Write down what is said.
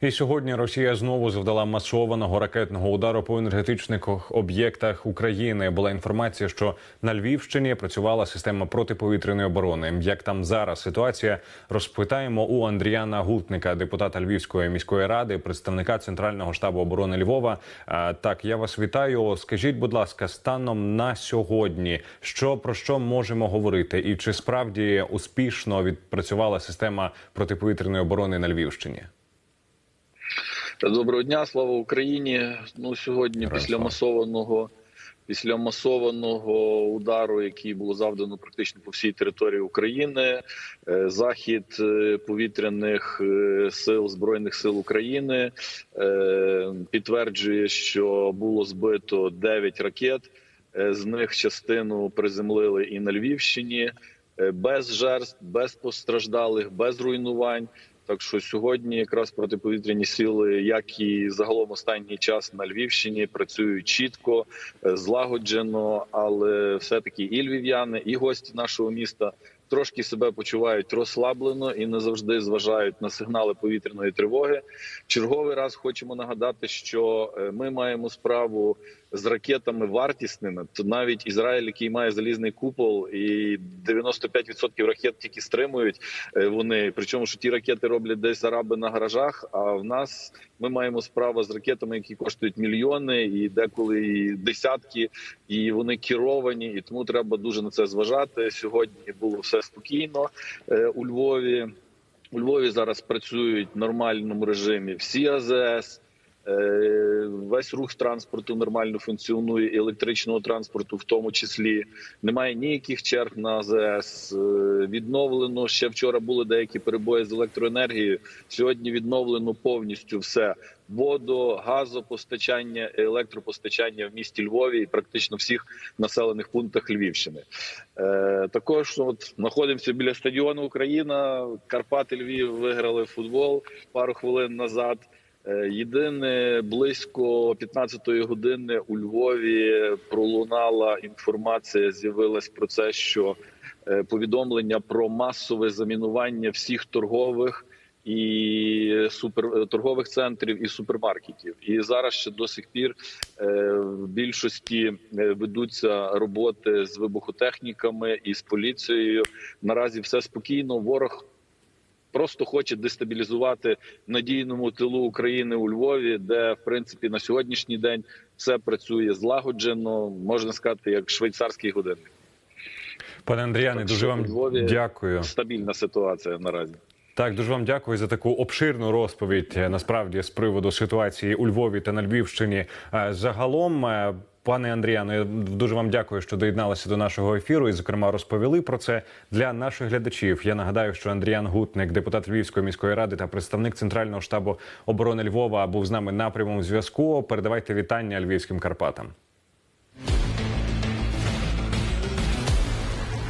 І сьогодні Росія знову завдала масованого ракетного удару по енергетичних об'єктах України. Була інформація, що на Львівщині працювала система протиповітряної оборони. Як там зараз ситуація, розпитаємо у Андріана Гултника, депутата Львівської міської ради, представника Центрального штабу оборони Львова. Так, я вас вітаю. Скажіть, будь ласка, станом на сьогодні, що про що можемо говорити, і чи справді успішно відпрацювала система протиповітряної оборони на Львівщині? Доброго дня, слава Україні. Ну сьогодні, Героям після масованого після масованого удару, який було завдано практично по всій території України, е, захід е, повітряних е, сил збройних сил України підтверджує, що було збито 9 ракет. З них частину приземлили і на Львівщині без жертв, без постраждалих, без руйнувань. Так що сьогодні якраз протиповітряні сили, як і загалом останній час на Львівщині, працюють чітко, е, злагоджено, але все-таки і львів'яни, і гості нашого міста трошки себе почувають розслаблено і не завжди зважають на сигнали повітряної тривоги. Черговий раз хочемо нагадати, що е, ми маємо справу з ракетами вартісними. То навіть Ізраїль, який має залізний купол, і 95% ракет тільки стримують е, вони. Причому що ті ракети роблять десь араби на гаражах. А в нас ми маємо справу з ракетами, які коштують мільйони, і деколи і десятки, і вони керовані. І тому треба дуже на це зважати. Сьогодні було все спокійно е, у Львові. У Львові зараз працюють в нормальному режимі всі АЗС. Е, Весь рух транспорту нормально функціонує, і електричного транспорту, в тому числі немає ніяких черг на АЗС. Е, Відновлено ще вчора були деякі перебої з електроенергією. Сьогодні відновлено повністю все: водо, газопостачання, електропостачання в місті Львові і практично всіх населених пунктах Львівщини. Е, також от знаходимося біля стадіону Україна. Карпати Львів виграли футбол пару хвилин назад. Е, Єдине близько 15-ї години у Львові пролунала інформація. З'явилась про це, що е, повідомлення про масове замінування всіх торгових і супер торгових центрів і супермаркетів. І зараз ще до сих пір е, в більшості е, ведуться роботи з вибухотехніками і з поліцією. Наразі все спокійно. Ворог просто хоче дестабілізувати в надійному тилу України у Львові, де в принципі на сьогоднішній день все працює злагоджено, можна сказати, як швейцарський годинник. Пане Андріане, Так дуже вам Львові дякую. Стабільна ситуація наразі. Так, дуже вам дякую за таку обширну розповідь. е, Насправді з приводу ситуації у Львові та на Львівщині. Е, Загалом, е, пане Андріано, я дуже вам дякую, що доєдналися до нашого ефіру і, зокрема, розповіли про це для наших глядачів. Я нагадаю, що Андріан Гутник, депутат Львівської міської ради та представник Центрального штабу оборони Львова, був з нами на прямому зв'язку. Передавайте вітання львівським Карпатам.